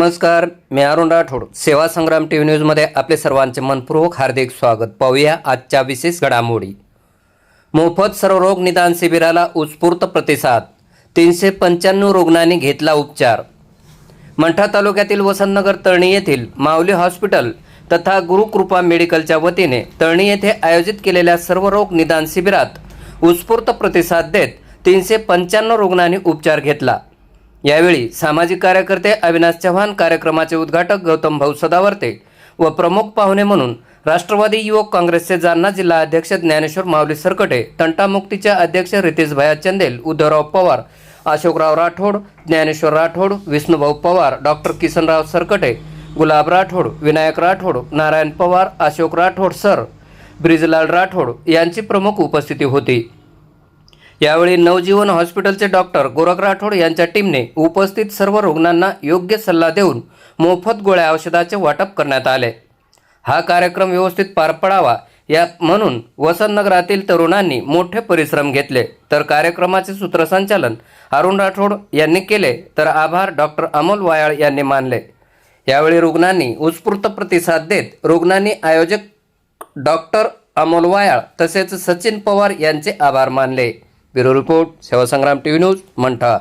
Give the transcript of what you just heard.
नमस्कार मी अरुण राठोड. सेवा संग्राम T V न्यूजमध्ये आपले सर्वांचे मनपूर्वक हार्दिक स्वागत. पाहूया आजच्या विशेष घडामोडी. मोफत सर्वरोग निदान शिबिराला उत्स्फूर्त प्रतिसाद. तीनशे पंच्याण्णव रुग्णांनी घेतला उपचार. मंठा तालुक्यातील वसंतनगर तळणी येथील माऊली हॉस्पिटल तथा गुरुकृपा मेडिकलच्या वतीने तळणी येथे आयोजित केलेल्या सर्वरोग निदान शिबिरात उत्स्फूर्त प्रतिसाद देत तीनशे पंच्याण्णव रुग्णांनी उपचार घेतला. यावेळी सामाजिक कार्यकर्ते अविनाश चव्हाण कार्यक्रमाचे उद्घाटक गौतम भाऊ सदावर्ते व प्रमुख पाहुणे म्हणून राष्ट्रवादी युवक काँग्रेसचे जालना जिल्हा अध्यक्ष ज्ञानेश्वर माऊली सरकटे तंटामुक्तीचे अध्यक्ष रितेश भया चंदेल उद्धवराव पवार अशोकराव राठोड ज्ञानेश्वर राठोड विष्णुभाऊ पवार डॉक्टर किसनराव सरकटे गुलाब राठोड विनायक राठोड नारायण पवार अशोक राठोड सर ब्रिजलाल राठोड यांची प्रमुख उपस्थिती होती. यावेळी नवजीवन हॉस्पिटलचे डॉक्टर गोरख राठोड यांच्या टीमने उपस्थित सर्व रुग्णांना योग्य सल्ला देऊन मोफत गोळ्या औषधाचे वाटप करण्यात आले. हा कार्यक्रम व्यवस्थित पार पडावा या म्हणून वसंतनगरातील तरुणांनी मोठे परिश्रम घेतले. तर कार्यक्रमाचे सूत्रसंचालन अरुण राठोड यांनी केले तर आभार डॉक्टर अमोल वायाळ यांनी मानले. यावेळी रुग्णांनी उत्स्फूर्त प्रतिसाद देत रुग्णांनी आयोजक डॉक्टर अमोल वायाळ तसेच सचिन पवार यांचे आभार मानले. Bureau report Sevasangram T V news Mantha.